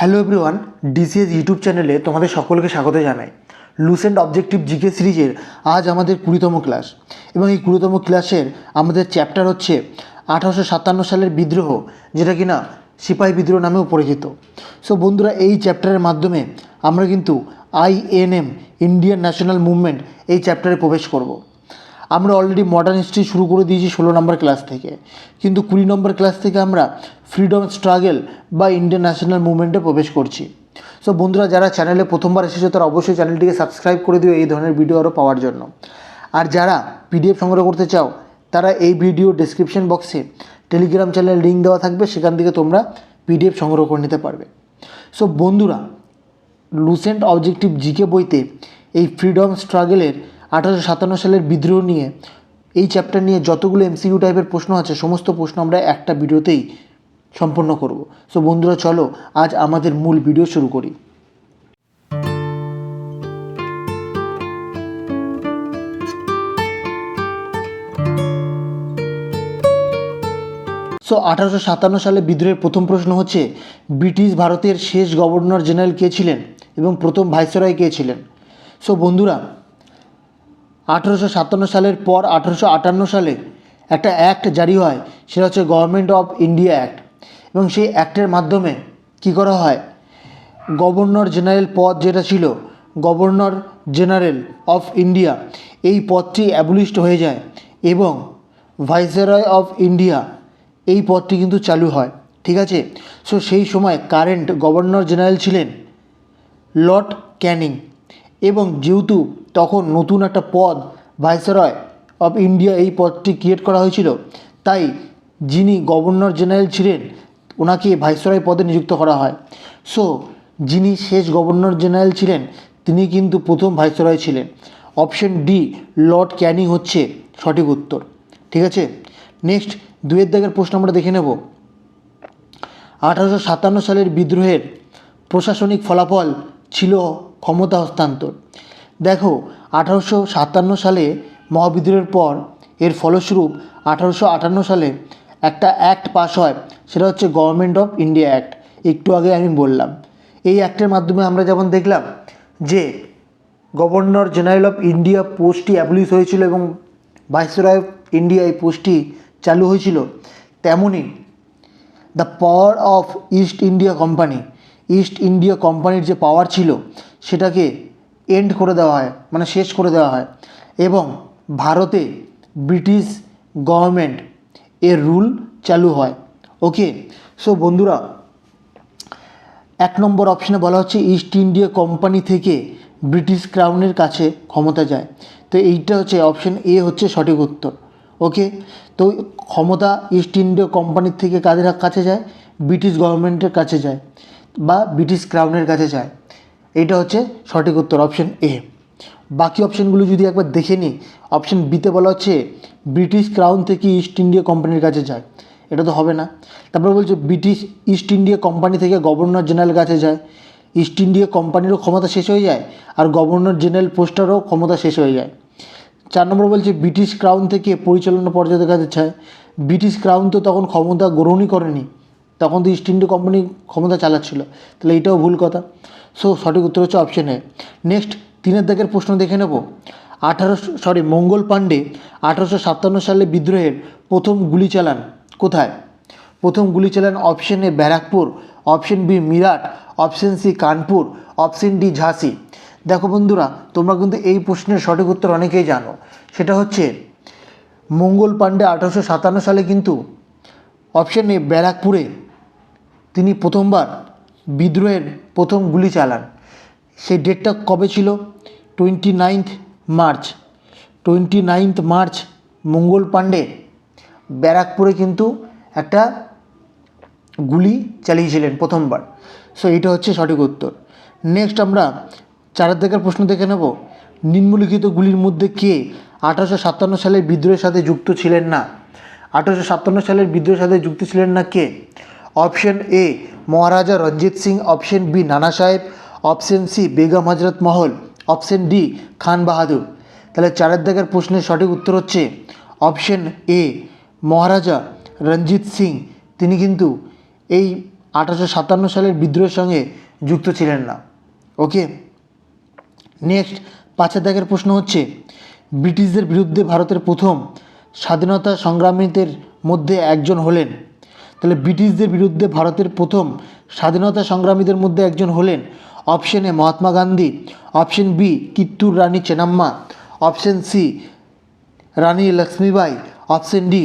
Hello everyone DCs YouTube চ্যানেলে তোমাদের সকলকে স্বাগত জানাই। লুসেন্ট অবজেক্টিভ জিকে সিরিজের আজ আমাদের কুড়িতম ক্লাস এবং এই কুড়িতম ক্লাসের আমাদের চ্যাপ্টার হচ্ছে আঠারোশো সাতান্ন সালের বিদ্রোহ, যেটা কিনা সিপাহী বিদ্রোহ নামেও পরিচিত। সো বন্ধুরা, এই চ্যাপ্টারের মাধ্যমে আমরা কিন্তু আইএনএম ইন্ডিয়ান ন্যাশনাল মুভমেন্ট এই চ্যাপ্টারে প্রবেশ করব। আমরা অলরেডি মডার্ন হিস্ট্রি শুরু করে দিয়েছি ষোলো নম্বর ক্লাস থেকে। কিন্তু কুড়ি নম্বর ক্লাস থেকে আমরা ফ্রিডম স্ট্রাগল বা ইন্ডিয়ান ন্যাশনাল মুভমেন্টে প্রবেশ করছি। সো বন্ধুরা, যারা চ্যানেলে প্রথমবার এসেছে, তারা অবশ্যই চ্যানেলটিকে সাবস্ক্রাইব করে দিও এই ধরনের ভিডিও আরও পাওয়ার জন্য। আর যারা পিডিএফ সংগ্রহ করতে চাও, তারা এই ভিডিও ডেসক্রিপশন বক্সে টেলিগ্রাম চ্যানেলের লিঙ্ক দেওয়া থাকবে, সেখান থেকে তোমরা পিডিএফ সংগ্রহ করে নিতে পারবে। সো বন্ধুরা লুসেন্ট অবজেক্টিভ জিকে বইতে এই ফ্রিডম স্ট্রাগলের আঠারোশো সাতান্ন সালের বিদ্রোহ নিয়ে এই চ্যাপ্টার নিয়ে যতগুলো এমসিকিউ টাইপের প্রশ্ন আছে, সমস্ত প্রশ্ন আমরা একটা ভিডিওতেই সম্পন্ন করব। সো বন্ধুরা, চলো আজ আমাদের মূল ভিডিও শুরু করি। সো আঠারোশো সাতান্ন সালে বিদ্রোহের প্রথম প্রশ্ন হচ্ছে, ব্রিটিশ ভারতের শেষ গভর্নর জেনারেল কে ছিলেন এবং প্রথম ভাইসরয় কে ছিলেন? সো বন্ধুরা আঠেরোশো সাতান্ন সালের পর আঠেরোশো আটান্ন সালে একটা অ্যাক্ট জারি হয়, সেটা হচ্ছে গভর্নমেন্ট অফ ইন্ডিয়া অ্যাক্ট এবং সেই অ্যাক্টের মাধ্যমে কি করা হয়? গভর্নর জেনারেল পদ যেটা ছিল গভর্নর জেনারেল অফ ইন্ডিয়া এই পদটি অ্যাবলিশড হয়ে যায় এবং ভাইসরয় অফ ইন্ডিয়া এই পদটি কিন্তু চালু হয়, ঠিক আছে? সো সেই সময় কারেন্ট গভর্নর জেনারেল ছিলেন লর্ড ক্যানিং এবং যেহেতু তখন নতুন একটা পদ ভাইসরয় অফ ইন্ডিয়া এই পদটি ক্রিয়েট করা হয়েছিল, তাই যিনি গভর্নর জেনারেল ছিলেন, ওনাকে ভাইসরয় পদে নিযুক্ত করা হয়। সো যিনি শেষ গভর্নর জেনারেল ছিলেন, তিনি কিন্তু প্রথম ভাইসরয় ছিলেন। অপশন ডি লর্ড ক্যানিং হচ্ছে সঠিক উত্তর। ঠিক আছে? নেক্সট দুয়ের দাগের প্রশ্ন আমরা দেখে নেব। আঠারোশো সাতান্ন সালের বিদ্রোহের প্রশাসনিক ফলাফল ছিল ক্ষমতা হস্তান্তর। দেখো, আঠারোশো সাতান্ন সালে মহাবিদ্রোহের পর এর ফলস্বরূপ আঠারোশো আটান্ন সালে একটা অ্যাক্ট পাস হয়, সেটা হচ্ছে গভর্নমেন্ট অফ ইন্ডিয়া অ্যাক্ট একটু আগে আমি বললাম। এই অ্যাক্টের মাধ্যমে আমরা যেমন দেখলাম যে গভর্নর জেনারেল অফ ইন্ডিয়া পোস্টটি অ্যাবলিশ হয়েছিল এবং ভাইসরয় অফ ইন্ডিয়া এই পোস্টটি চালু হয়েছিল তেমনই the power of East India company East India কোম্পানির যে পাওয়ার ছিল, সেটাকে এন্ড করে দেওয়া হয় মানে শেষ করে দেওয়া হয়। এবং ভারতে ব্রিটিশ গভর্নমেন্ট এর রুল চালু হয়। ওকে সো বন্ধুরা, এক নম্বর অপশানে বলা হচ্ছে ইস্ট ইন্ডিয়া কোম্পানি থেকে ব্রিটিশ ক্রাউনের কাছে ক্ষমতা যায়। তো এইটা হচ্ছে অপশান এ হচ্ছে সঠিক উত্তর। ওকে তো ক্ষমতা ইস্ট ইন্ডিয়া কোম্পানির থেকে কাদের কাছে যায়? ব্রিটিশ গভর্নমেন্টের কাছে যায়। বা ব্রিটিশ ক্রাউনের কাছে যায়। এটা হচ্ছে সঠিক উত্তর অপশান এ বাকি অপশানগুলো যদি একবার দেখে নিই অপশান বিতে বলা হচ্ছে ব্রিটিশ ক্রাউন থেকে ইস্ট ইন্ডিয়া কোম্পানির কাছে যায়। এটা তো হবে না। তারপরে বলছে ব্রিটিশ ইস্ট ইন্ডিয়া কোম্পানি থেকে গভর্নর জেনারেল কাছে যায়। ইস্ট ইন্ডিয়া কোম্পানিরও ক্ষমতা শেষ হয়ে যায় আর গভর্নর জেনারেল পোস্টারও ক্ষমতা শেষ হয়ে যায়। চার নম্বর বলছে ব্রিটিশ ক্রাউন থেকে পরিচালনা পর্যায়ে কাছে চায় ব্রিটিশ ক্রাউন তো তখন ক্ষমতা গ্রহণই করেনি। তখন তো ইস্ট ইন্ডিয়া কোম্পানি ক্ষমতা চালাচ্ছিল। তাহলে এটাও ভুল কথা। সো সঠিক উত্তর হচ্ছে অপশন এ নেক্সট তিনের দাগের প্রশ্ন দেখে নেব। আঠারোশো সরি মঙ্গল পাণ্ডে আঠারোশো সাতান্ন সালে বিদ্রোহের প্রথম গুলি চালান কোথায়? প্রথম গুলি চালান option A Barrackpore option B Meerut option C Kanpur option D ঝাঁসি। দেখো বন্ধুরা, তোমরা কিন্তু এই প্রশ্নের সঠিক উত্তর অনেকেই জানো। সেটা হচ্ছে, মঙ্গল পাণ্ডে আঠারোশো সাতান্ন সালে কিন্তু অপশন এ ব্যারাকপুরে তিনি প্রথমবার বিদ্রোহের প্রথম গুলি চালান। সেই ডেটটা কবে ছিল? Twenty ninth March. Twenty ninth March, Mangal Pandey ব্যারাকপুরে কিন্তু একটা গুলি চালিয়েছিলেন প্রথমবার। সো এটা হচ্ছে সঠিক উত্তর। নেক্সট আমরা চারের দিকের প্রশ্ন দেখে নেব। নিম্নলিখিত গুলির মধ্যে কে আঠারোশো সাতান্ন সালের বিদ্রোহের সাথে যুক্ত ছিলেন না? আঠারোশো সাতান্ন সালের বিদ্রোহের সাথে যুক্ত ছিলেন না কে? Option A, Maharaja Ranjit Singh, option B, Nana Sahib, option C, Begum Hazrat Mahal, option D, Khan Bahadur. তাহলে চারের দাগের প্রশ্নের সঠিক উত্তর হচ্ছে অপশন এ, মহারাজা রঞ্জিত সিং। তিনি কিন্তু এই আঠারোশো সাতান্ন সালের বিদ্রোহের সঙ্গে যুক্ত ছিলেন না। ওকে? নেক্সট, পাঁচের দাগের প্রশ্ন হচ্ছে, ব্রিটিশদের বিরুদ্ধে ভারতের প্রথম স্বাধীনতা সংগ্রামীদের মধ্যে একজন হলেন তাহলে ব্রিটিশদের বিরুদ্ধে ভারতের প্রথম স্বাধীনতা সংগ্রামীদের মধ্যে একজন হলেন option A Mahatma Gandhi, option B Kittur Rani Chennamma, option C Rani Lakshmibai option D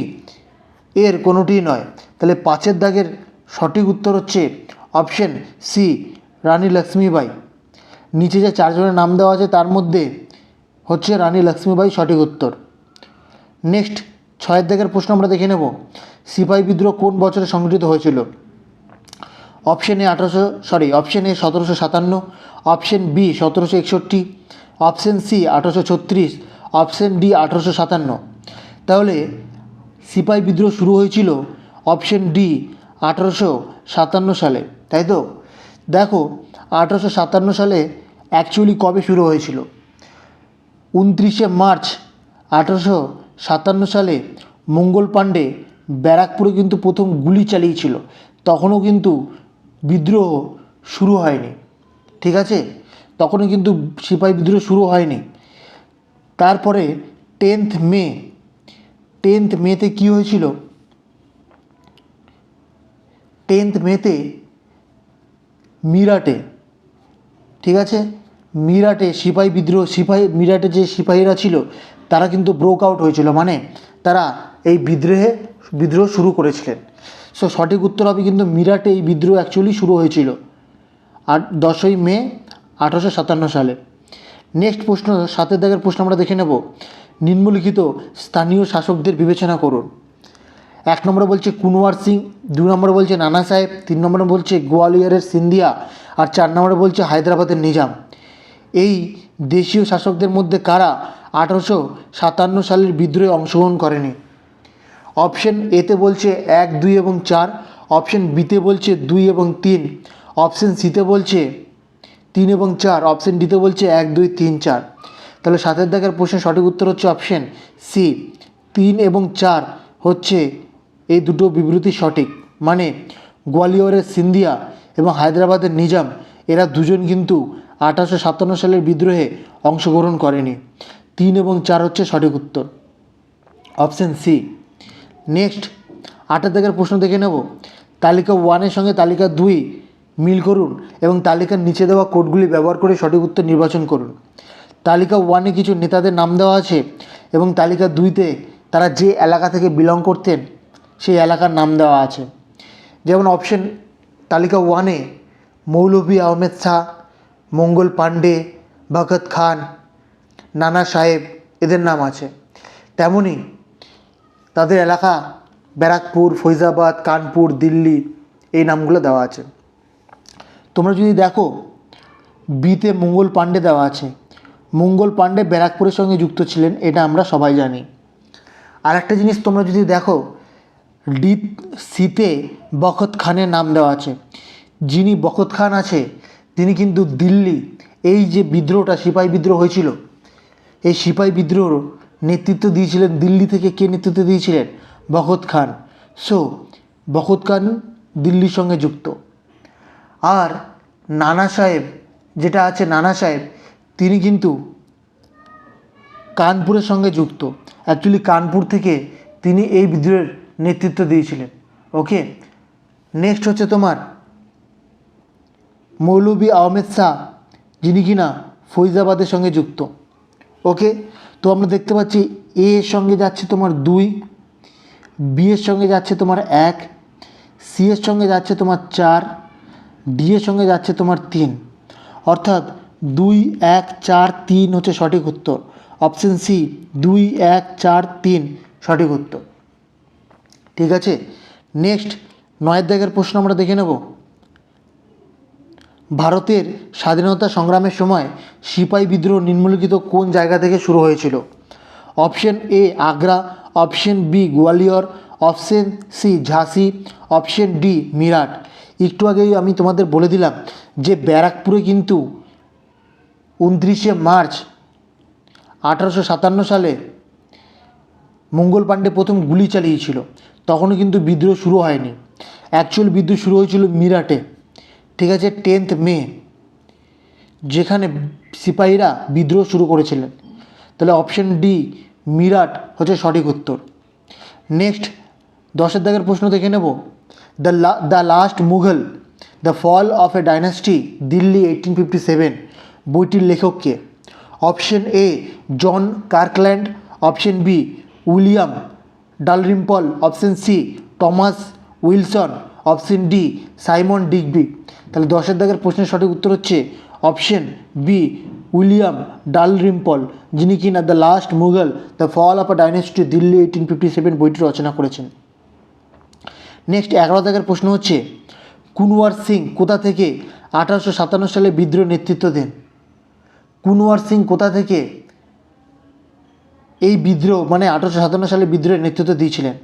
এর কোনোটিই নয়। তাহলে পাঁচের দাগের সঠিক উত্তর হচ্ছে অপশন সি রানী লক্ষ্মীবাই নিচে যে চারজনের নাম দেওয়া আছে তার মধ্যে হচ্ছে রানী লক্ষ্মীবাই সঠিক উত্তর। নেক্সট ছয়ের দাগের প্রশ্ন আমরা দেখে নেব। সিপাহি বিদ্রোহ কোন বছরে সংগঠিত হয়েছিল? অপশন এ আঠারোশো সরি অপশন এ সতেরোশো সাতান্ন, অপশন বি সতেরোশো একষট্টি, অপশন সি আঠারোশো ছত্রিশ, অপশন ডি আঠারোশো সাতান্ন। তাহলে সিপাহি বিদ্রোহ শুরু হয়েছিল অপশন ডি আঠারোশো সাতান্ন সালে, তাই তো? দেখো, আঠারোশো সাতান্ন সালে অ্যাকচুয়ালি কবে শুরু হয়েছিল? উনত্রিশে মার্চ আঠারোশো সাতান্ন সালে মঙ্গল পাণ্ডে ব্যারাকপুরে কিন্তু প্রথম গুলি চালিয়েছিল। তখনও কিন্তু বিদ্রোহ শুরু হয়নি। ঠিক আছে? তখনও কিন্তু সিপাহী বিদ্রোহ শুরু হয়নি। তারপরে টেন্থ মে, টেন্থ মেতে কী হয়েছিল? টেন্থ মেতে মিরাটে, ঠিক আছে? মিরাটে সিপাহী বিদ্রোহ, সিপাহী, মিরাটে যে সিপাহীরা ছিল তারা কিন্তু ব্রোক আউট হয়েছিল মানে তারা এই বিদ্রোহে, বিদ্রোহ শুরু করেছিলেন। সো সঠিক উত্তর হবে কিন্তু মিরাটে এই বিদ্রোহ অ্যাকচুয়ালি শুরু হয়েছিল আর দশই মে আঠারোশো সাতান্ন সালে। নেক্সট প্রশ্ন, সাতের দাগের প্রশ্ন আমরা দেখে নেব। নিম্নলিখিত স্থানীয় শাসকদের বিবেচনা করুন। এক নম্বরে বলছে কুনওয়ার সিং দু নম্বরে বলছে নানা সাহেব, তিন নম্বরে বলছে গোয়ালিয়রের সিন্ধিয়া, আর চার নম্বরে বলছে হায়দ্রাবাদের নিজাম। এই দেশীয় শাসকদের মধ্যে কারা আঠারোশো সাতান্ন সালের বিদ্রোহে অংশগ্রহণ করেনি। অপশন এতে বলছে এক, দুই এবং চার, অপশন বিতে বলছে দুই এবং তিন, অপশন সিতে বলছে তিন এবং চার, অপশন ডিতে বলছে এক, দুই, তিন, চার। তাহলে সাতের দাগের প্রশ্নের সঠিক উত্তর হচ্ছে অপশন সি। তিন এবং চার হচ্ছে এই দুটো বিবৃতি সঠিক। মানে গোয়ালিয়রের সিন্ধিয়া এবং হায়দ্রাবাদের নিজাম, এরা দুজন কিন্তু আঠারোশো সাতান্ন সালের বিদ্রোহে অংশগ্রহণ করেনি। তিন এবং চার হচ্ছে সঠিক উত্তর। অপশন সি নেক্সট আটের দাগের প্রশ্ন দেখে নেব। তালিকা ওয়ানের সঙ্গে তালিকা দুই মিল করুন এবং তালিকার নিচে দেওয়া কোডগুলি ব্যবহার করে সঠিক উত্তর নির্বাচন করুন। তালিকা ওয়ানে কিছু নেতাদের নাম দেওয়া আছে এবং তালিকা দুইতে তারা যে এলাকা থেকে বিলং করতেন, সেই এলাকার নাম দেওয়া আছে। যেমন অপশন তালিকা ওয়ানে মৌলভী আহমেদ শাহ, মঙ্গল পাণ্ডে, ভগৎ খান নানা সাহেব এদের নাম আছে। তেমনই তাদের এলাকা ব্যারাকপুর, ফৈজাবাদ, কানপুর, দিল্লি এই নামগুলো দেওয়া আছে। তোমরা যদি দেখো, বিতে মঙ্গল পাণ্ডে দেওয়া আছে। মঙ্গল পাণ্ডে ব্যারাকপুরের সঙ্গে যুক্ত ছিলেন, এটা আমরা সবাই জানি। আর একটা জিনিস তোমরা যদি দেখো ডি সিতে বখত খানের নাম দেওয়া আছে। যিনি বখত খান আছে, তিনি কিন্তু দিল্লি, এই যে বিদ্রোহটা, সিপাহী বিদ্রোহ হয়েছিল এই সিপাহী বিদ্রোহ নেতৃত্ব দিয়েছিলেন দিল্লি থেকে কে নেতৃত্ব দিয়েছিলেন? বখত খান। সো বখত খান দিল্লির সঙ্গে যুক্ত। আর নানা সাহেব, যেটা আছে নানা সাহেব, তিনি কিন্তু কানপুরের সঙ্গে যুক্ত। অ্যাকচুয়ালি কানপুর থেকে তিনি এই বিদ্রোহের নেতৃত্ব দিয়েছিলেন। ওকে নেক্সট হচ্ছে তোমার মৌলভী আহমেদ শাহ, যিনি কিনা ফৈজাবাদের সঙ্গে যুক্ত। ওকে তো আমরা দেখতে পাচ্ছি এ এর সঙ্গে যাচ্ছে তোমার দুই বি এর সঙ্গে যাচ্ছে তোমার এক সি এর সঙ্গে যাচ্ছে তোমার চার ডি এর সঙ্গে যাচ্ছে তোমার তিন। অর্থাৎ দুই, এক, চার, তিন হচ্ছে সঠিক উত্তর। অপশন সি দুই, এক, চার, তিন, সঠিক উত্তর। ঠিক আছে? নেক্সট নয়ের দাগের প্রশ্ন আমরা দেখে নেব। ভারতের স্বাধীনতা সংগ্রামের সময় সিপাহী বিদ্রোহ নিম্নলিখিত কোন জায়গা থেকে শুরু হয়েছিল? Option A, Agra, option B, Gwalior, option C, ঝাঁসি, option D, Meerut. একটু আগেই আমি তোমাদের বলে দিলাম যে ব্যারাকপুরে কিন্তু উনত্রিশে মার্চ আঠারোশো সাতান্ন সালে মঙ্গল পাণ্ডে প্রথম গুলি চালিয়েছিল। তখনও কিন্তু বিদ্রোহ শুরু হয়নি। অ্যাকচুয়াল বিদ্রোহ শুরু হয়েছিল মিরাটে। ঠিক আছে টেন্থ মে, যেখানে সিপাহীরা বিদ্রোহ শুরু করেছিলেন। তাহলে অপশন ডি মিরাট হচ্ছে সঠিক উত্তর। নেক্সট দশের দাগের প্রশ্ন দেখে নেব। The the last Mughal the fall of a dynasty Delhi eighteen fifty seven বইটির লেখককে option A John Kirkland option B William Dalrymple option C Thomas Wilson option D, Simon Digby. তাহলে দশের দাগের প্রশ্নের সঠিক উত্তর হচ্ছে অপশন বি, উইলিয়াম ডালরিম্পল, যিনি কিনা the last Mughal, the fall of a dynasty, Delhi eighteen fifty seven বইটি রচনা করেছেন। নেক্সট, এগারো দাগের প্রশ্ন হচ্ছে, কুনওয়ার সিং কোথা থেকে আঠারোশো সাতান্ন সালে বিদ্রোহ নেতৃত্ব দেন? কুনওয়ার সিং কোথা থেকে এই বিদ্রোহ মানে আঠারোশো সাতান্ন সালে বিদ্রোহের নেতৃত্ব দিয়েছিলেন?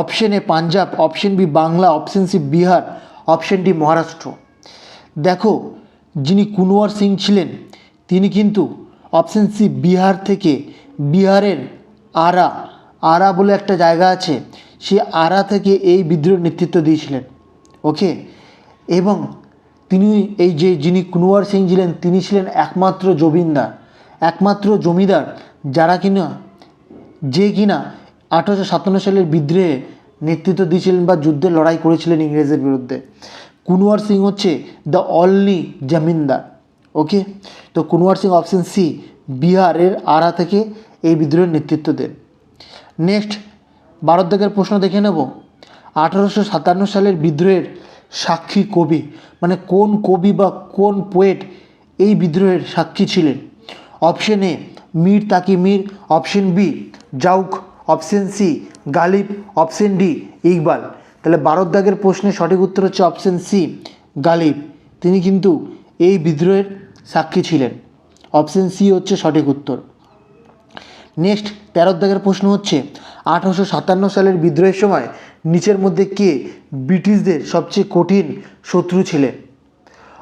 Option A Punjab, option B Bangla, option C Bihar, option D Maharashtra. দেখো, যিনি কুনওয়ার সিং ছিলেন, তিনি কিন্তু অপশন সি বিহার থেকে বিহারের আরা আরা বলে একটা জায়গা আছে, সে আরা থেকে এই বিদ্রোহের নেতৃত্ব দিয়েছিলেন। ওকে এবং তিনি এই যে যিনি কুনওয়ার সিং ছিলেন, তিনি ছিলেন একমাত্র জমিদার একমাত্র জমিদার, যারা কিনা যে কিনা আঠারোশো সাতান্ন সালের বিদ্রোহে নেতৃত্ব দিয়েছিলেন বা যুদ্ধে লড়াই করেছিলেন ইংরেজের বিরুদ্ধে। কুনওয়ার সিং হচ্ছে দ্য অনলি জামিনদার ওকে তো কুনওয়ার সিং অপশন সি বিহারের আরা থেকে এই বিদ্রোহের নেতৃত্ব দেন। নেক্সট ভারত প্রশ্ন দেখে নেব। আঠারোশো সাতান্ন সালের বিদ্রোহের সাক্ষী কবি মানে কোন কবি বা কোন পোয়েট এই বিদ্রোহের সাক্ষী ছিলেন? Option A Mir Taqi Mir option B Zauq option C, Ghalib, option D, Iqbal. তাহলে ভারত দাগের প্রশ্নের সঠিক উত্তর হচ্ছে অপশন সি, গালিব। তিনি কিন্তু এই বিদ্রোহের সাক্ষী ছিলেন। অপশন সি হচ্ছে সঠিক উত্তর। নেক্সট, তেরো দাগের প্রশ্ন হচ্ছে, আঠারোশো সাতান্ন সালের বিদ্রোহের সময় নিচের মধ্যে কে ব্রিটিশদের সবচেয়ে কঠিন শত্রু ছিলেন?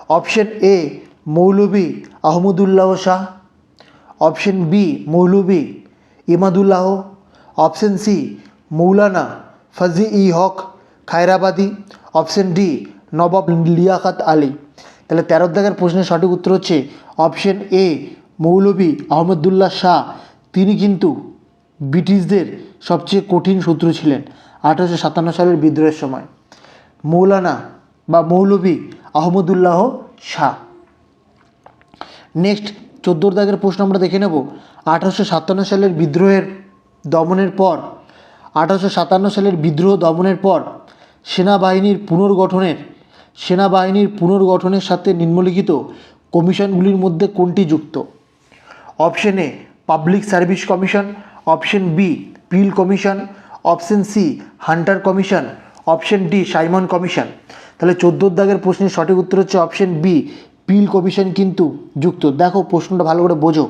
Option A, Maulvi Ahmadullah Shah. Option B, Maulvi Imadullah option C Maulana Fazl e Haq Khairabadi option D Nawab Liaquat Ali তাহলে তেরো দাগের প্রশ্নের সঠিক উত্তর হচ্ছে অপশন এ মৌলভী আহমদুল্লাহ শাহ তিনি কিন্তু ব্রিটিশদের সবচেয়ে কঠিন শত্রু ছিলেন আঠারোশো সাতান্ন সালের বিদ্রোহের সময়। মৌলানা বা মৌলভী আহমদুল্লাহ শাহ। নেক্সট, চোদ্দোর দাগের প্রশ্ন আমরা দেখে নেব। আঠারোশো সাতান্ন সালের বিদ্রোহের দমনের পর, আঠারোশো সাতান্ন সালের বিদ্রোহ দমনের পর, সেনাবাহিনীর পুনর্গঠনের সেনাবাহিনীর পুনর্গঠনের সাথে নিম্নলিখিত কমিশনগুলির মধ্যে কোনটি যুক্ত? Option A, public service commission, option B, Peel commission, option C, Hunter commission, option D, Simon commission. তাহলে চোদ্দোর দাগের প্রশ্নের সঠিক উত্তর হচ্ছে অপশন বি, পিল কমিশন কিন্তু যুক্ত। দেখো প্রশ্নটা ভালো করে বোঝো।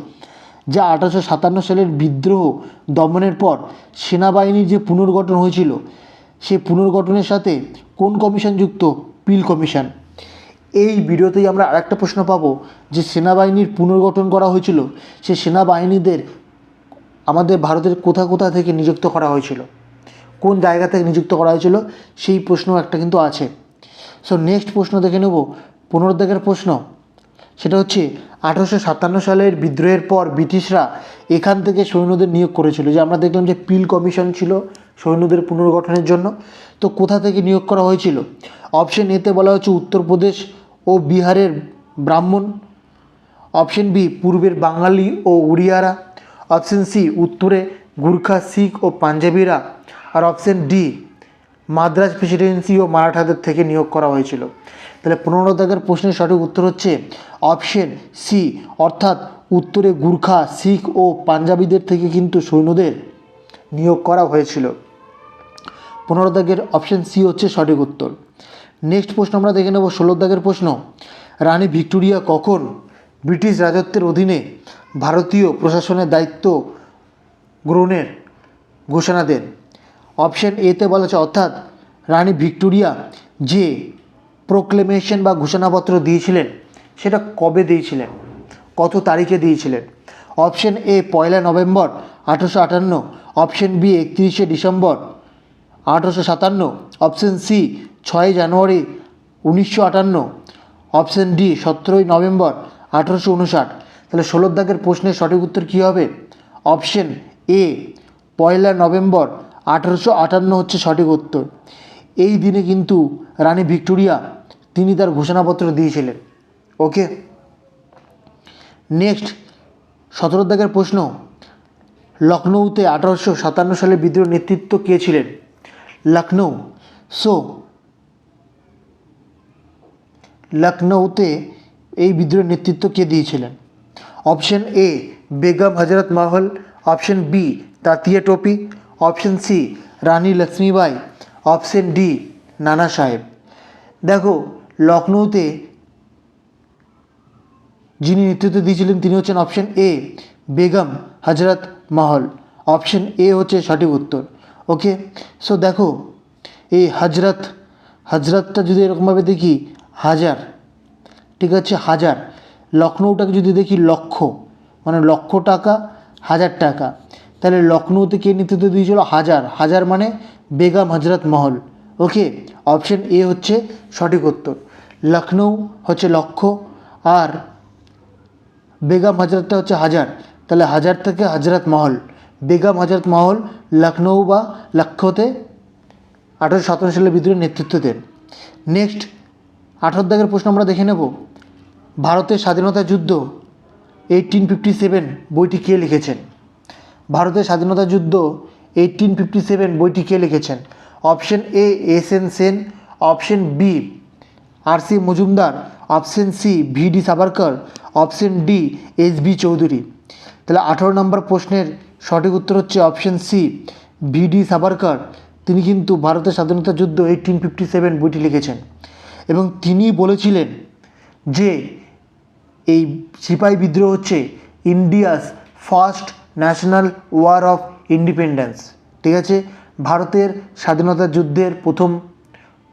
যা আঠারোশো সাতান্ন সালের বিদ্রোহ দমনের পর সেনাবাহিনীর যে পুনর্গঠন হয়েছিল সেই পুনর্গঠনের সাথে কোন কমিশন যুক্ত? Peel commission. এই ভিডিওতেই আমরা আরেকটা প্রশ্ন পাবো যে সেনাবাহিনীর পুনর্গঠন করা হয়েছিল সেই সেনাবাহিনীদের আমাদের ভারতের কোথা কোথা থেকে নিযুক্ত করা হয়েছিল? কোন জায়গা থেকে নিযুক্ত করা হয়েছিল? সেই প্রশ্ন একটা কিন্তু আছে। সো নেক্সট প্রশ্ন দেখে নেব। পনেরো দাগের প্রশ্ন। সেটা হচ্ছে আঠারোশো সাতান্ন সালের বিদ্রোহের পর ব্রিটিশরা এখান থেকে সৈন্যদের নিয়োগ করেছিল। যে আমরা দেখলাম যে পিল কমিশন ছিল সৈন্যদের পুনর্গঠনের জন্য। তো কোথা থেকে নিয়োগ করা হয়েছিল? অপশন এতে বলা হচ্ছে উত্তরপ্রদেশ ও বিহারের ব্রাহ্মণ। অপশন বি পূর্বের বাঙালি ও উড়িয়ারা। অপশন সি উত্তরে গুর্খা, শিখ ও পাঞ্জাবিরা। আর অপশন ডি মাদ্রাজ প্রেসিডেন্সি ও মারাঠাদের থেকে নিয়োগ করা হয়েছিল। তাহলে পনেরো দাগের প্রশ্নের সঠিক উত্তর হচ্ছে অপশন সি, অর্থাৎ উত্তরে গুর্খা, শিখ ও পাঞ্জাবিদের থেকে কিন্তু সৈন্যদের নিয়োগ করা হয়েছিল। পনেরো দাগের অপশন সি হচ্ছে সঠিক উত্তর। নেক্সট প্রশ্ন আমরা দেখে নেব ষোলো দাগের প্রশ্ন। রানী ভিক্টোরিয়া কখন ব্রিটিশ রাজত্বের অধীনে ভারতীয় প্রশাসনের দায়িত্ব গ্রহণের ঘোষণা দেন? অপশন এতে বলা আছে অর্থাৎ রানী ভিক্টোরিয়া যে প্রোক্লেমেশন বা ঘোষণাপত্র দিয়েছিলেন, সেটা কবে দিয়েছিলেন? কত তারিখে দিয়েছিলেন? অপশন এ পয়লা নভেম্বর আঠেরোশো আটান্ন। অপশন বি একত্রিশে ডিসেম্বর আঠেরোশো সাতান্ন। অপশন সি ছয় জানুয়ারি উনিশশো আটান্ন। অপশন ডি সতেরোই নভেম্বর আঠারোশো উনষাট। তাহলে ষোলোর দাগের প্রশ্নের সঠিক উত্তর কী হবে? অপশন এ পয়লা নভেম্বর আঠারোশো আটান্ন হচ্ছে সঠিক উত্তর। এই দিনে কিন্তু রানী ভিক্টোরিয়া তিনি তার ঘোষণাপত্র দিয়েছিলেন। ওকে নেক্সট সতেরো দাগের প্রশ্ন। লখনৌতে আঠারোশো সাতান্ন সালে বিদ্রোহ নেতৃত্ব কে ছিলেন? লখনৌ সো লখনৌতে এই বিদ্রোহের নেতৃত্ব কে দিয়েছিলেন? Option A Begum Hazrat Mahal. Option B Tatya Tope. Option C, Rani Lakshmibai option D, Nana Sahib. দেখো, লখনৌতে যিনি নেতৃত্ব দিয়েছিলেন, তিনি হচ্ছেন option A, Begum Hazrat Mahal. Option A হচ্ছে সঠিক উত্তর। ওকে? সো দেখো, এই হজরত, হজরতটা যদি এরকমভাবে দেখি, হাজার, ঠিক আছে, হাজার। লখনৌটাকে যদি দেখি, লক্ষ মানে লক্ষ টাকা, হাজার টাকা। তাহলে লখনৌতে কে নেতৃত্ব দিয়েছিল? হাজার। হাজার মানে বেগম হজরত মহল। ওকে অপশন এ হচ্ছে সঠিক উত্তর। লখনৌ হচ্ছে লক্ষ আর বেগম হজরতটা হচ্ছে হাজার। তাহলে হাজার থেকে হজরত মহল। বেগম হজরত মহল লখনৌ বা লক্ষ্যতে আঠারোশো সতেরো সালে বিদ্রোহের নেতৃত্ব দেন। নেক্সট আঠারো দাগের প্রশ্ন আমরা দেখে নেব। ভারতের স্বাধীনতা যুদ্ধ এইটিন ফিফটি সেভেন বইটি কে লিখেছেন? ভারতের স্বাধীনতা যুদ্ধ এইটিন ফিফটি সেভেন বইটি কে লিখেছেন? Option A S N Sen option B R C Majumdar, option C V D Savarkar, option D S B Chaudhuri. তাহলে আঠারো নম্বর প্রশ্নের সঠিক উত্তর হচ্ছে option C V D Savarkar. তিনি কিন্তু ভারতের স্বাধীনতা যুদ্ধ এইটিন ফিফটি সেভেন বইটি লিখেছেন। এবং তিনি বলেছিলেন যে এই সিপাহী বিদ্রোহ হচ্ছে India's first national war of independence, ঠিক আছে? ভারতের স্বাধীনতা যুদ্ধের প্রথম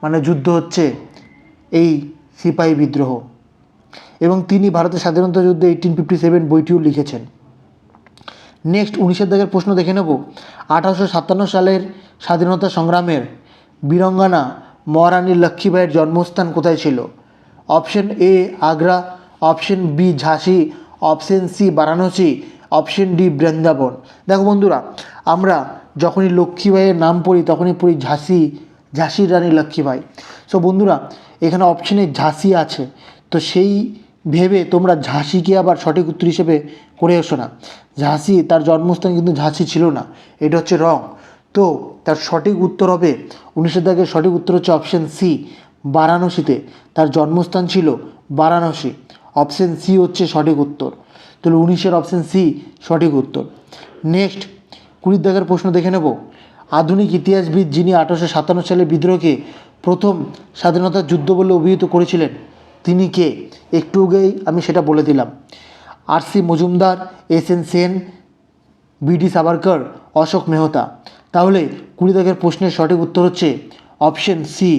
মানে যুদ্ধ হচ্ছে এই সিপাহী বিদ্রোহ। এবং তিনি ভারতের স্বাধীনতা যুদ্ধে এইটিন ফিফটি সেভেন বইটিও লিখেছেন। নেক্সট উনিশের দাগের প্রশ্ন দেখে নেব। আঠারোশো সাতান্ন সালের স্বাধীনতা সংগ্রামের বীরঙ্গনা মহারানী লক্ষ্মীবাইয়ের জন্মস্থান কোথায় ছিল? Option A Agra. Option B ঝাঁসি। Option C Varanasi. Option D Vrindavan. দেখো বন্ধুরা, আমরা যখনই লক্ষ্মীবাইয়ের নাম পড়ি, তখনই পড়ি ঝাঁসি ঝাঁসির রানী লক্ষ্মীবাই সো বন্ধুরা, এখানে অপশনে ঝাঁসি আছে। তো সেই ভেবে তোমরা ঝাঁসিকে আবার সঠিক উত্তর হিসেবে করে এসো না। ঝাঁসি, তার জন্মস্থান কিন্তু ঝাঁসি ছিল না। এটা হচ্ছে রং। তো তার সঠিক উত্তর হবে উনিশের দাগের সঠিক উত্তর হচ্ছে অপশন সি, বারাণসীতে। তার জন্মস্থান ছিল বারাণসী। অপশন সি হচ্ছে সঠিক উত্তর। তাহলে উনিশের অপশন সি সঠিক উত্তর। নেক্সট কুড়ির দাগের প্রশ্ন দেখে নেব। আধুনিক ইতিহাসবিদ যিনি আঠারোশো সাতান্ন সালে বিদ্রোহকে প্রথম স্বাধীনতার যুদ্ধ বলে অভিহিত করেছিলেন, তিনি কে? একটু আগেই আমি সেটা বলে দিলাম। R C Majumdar, S N Sen BD Savarkar, Ashok Mehta. তাহলে কুড়ি দাগের প্রশ্নের সঠিক উত্তর হচ্ছে অপশন সি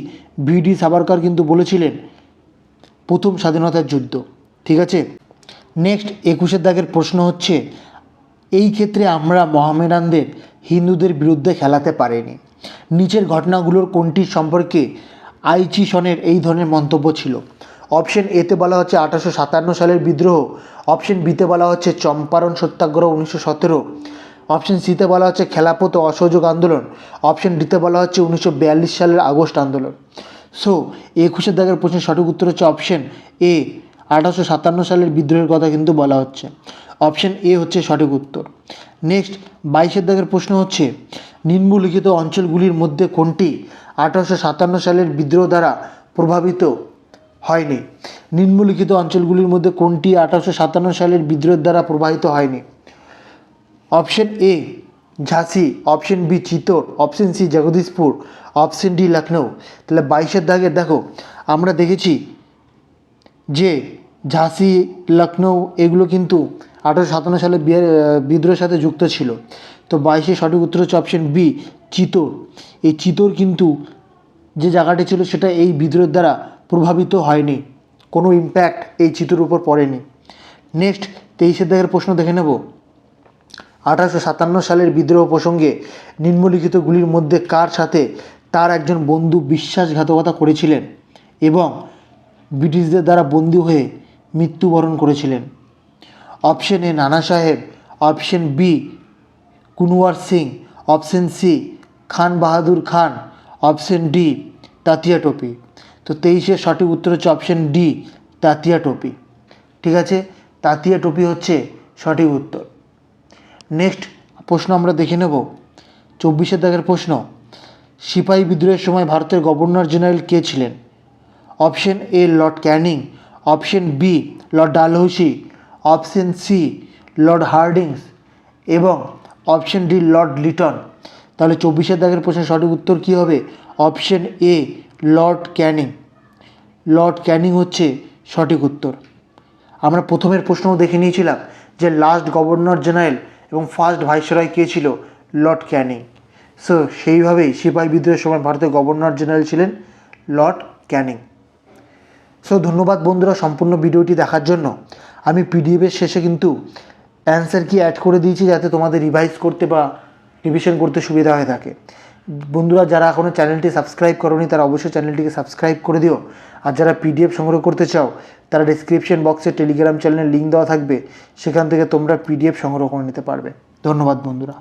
বিডি সাভারকর কিন্তু বলেছিলেন, প্রথম স্বাধীনতার যুদ্ধ। ঠিক আছে? নেক্সট একুশের দাগের প্রশ্ন হচ্ছে, এই ক্ষেত্রে আমরা মহামেডানদের, হিন্দুদের বিরুদ্ধে খেলাতে পারিনি। নিচের ঘটনাগুলোর কোনটি সম্পর্কে আইচি সনের এই ধরনের মন্তব্য ছিল? অপশন এতে বলা হচ্ছে আঠারোশো সাতান্ন সালের বিদ্রোহ। অপশন বিতে বলা হচ্ছে চম্পারণ সত্যাগ্রহ উনিশশো সতেরো। অপশন সিতে বলা হচ্ছে খেলাপত ও অসহযোগ আন্দোলন। অপশন ডিতে বলা হচ্ছে উনিশশো বিয়াল্লিশ সালের আগস্ট আন্দোলন। সো একুশের দাগের প্রশ্নের সঠিক উত্তর হচ্ছে অপশন এ আঠারোশো সাতান্ন সালের বিদ্রোহের কথা কিন্তু বলা হচ্ছে। অপশন এ হচ্ছে সঠিক উত্তর। নেক্সট, বাইশের দাগের প্রশ্ন হচ্ছে, নিম্নলিখিত অঞ্চলগুলির মধ্যে কোনটি আঠারোশো সাতান্ন সালের বিদ্রোহ দ্বারা প্রভাবিত হয়নি? নিম্নলিখিত অঞ্চলগুলির মধ্যে কোনটি আঠারোশো সাতান্ন সালের বিদ্রোহের দ্বারা প্রভাবিত হয়নি? Option A, ঝাঁসি। Option B, Chittor. Option C, Jagdishpur. Option D Lucknow তাহলে বাইশের দাগের, দেখো, আমরা দেখেছি যে ঝাঁসি লখনৌ এগুলো কিন্তু আঠারোশো সাতান্ন সালে বিয়ে- বিদ্রোহের সাথে যুক্ত ছিল। তো বাইশে সঠিক উত্তর হচ্ছে অপশন বি চিতোর। এই চিতোর কিন্তু যে জায়গাটি ছিল সেটা এই বিদ্রোহের দ্বারা প্রভাবিত হয়নি। কোনো ইম্প্যাক্ট এই চিতোর উপর পড়েনি। নেক্সট তেইশের দাগের প্রশ্ন দেখে নেব। আঠারোশো সাতান্ন সালের বিদ্রোহ প্রসঙ্গে নিম্নলিখিতগুলির মধ্যে কার সাথে তার একজন বন্ধু বিশ্বাসঘাতকতা করেছিলেন? এবং ব্রিটিশদের দ্বারা বন্দী হয়ে মৃত্যুবরণ করেছিলেন। Option A Nana Sahib, option B Kunwar Singh, option C Khan Bahadur Khan, option D Tatya Tope. তো তেইশের সঠিক উত্তর হচ্ছে অপশন ডি তাতিয়া টোপি। ঠিক আছে? তাতিয়া টোপি হচ্ছে সঠিক উত্তর। নেক্সট প্রশ্ন আমরা দেখে নেব। চব্বিশের দাগের প্রশ্ন, সিপাহী বিদ্রোহের সময় ভারতের গভর্নর জেনারেল কে ছিলেন? Option A Lord Canning, option B Lord Dalhousie, option C Lord Hardings এবং অপশন ডি লর্ড লিটন। তাহলে চব্বিশের দাগের প্রশ্নের সঠিক উত্তর কী হবে? Option A lord Canning. Lord Canning হচ্ছে সঠিক উত্তর। আমরা প্রথমের প্রশ্নও দেখে নিয়েছিলাম যে লাস্ট গভর্নর জেনারেল এবং ফার্স্ট ভাইসরয় কে ছিল? Lord Canning. সো সেইভাবেই সিপাহী বিদ্রোহের সময় ভারতের গভর্নর জেনারেল ছিলেন লর্ড ক্যানিং। সো ধন্যবাদ বন্ধুরা সম্পূর্ণ ভিডিওটি দেখার জন্য। আমি পিডিএফের শেষে কিন্তু অ্যান্সার কি অ্যাড করে দিয়েছি যাতে তোমাদের রিভাইজ করতে বা রিভিশন করতে সুবিধা হয়ে থাকে। বন্ধুরা, যারা এখনও চ্যানেলটি সাবস্ক্রাইব করোনি, তারা অবশ্যই চ্যানেলটিকে সাবস্ক্রাইব করে দিও। আর যারা পিডিএফ সংগ্রহ করতে চাও, তারা ডিসক্রিপশন বক্সে টেলিগ্রাম চ্যানেলের লিঙ্ক দেওয়া থাকবে। সেখান থেকে তোমরা পিডিএফ সংগ্রহ করে নিতে পারবে। ধন্যবাদ বন্ধুরা।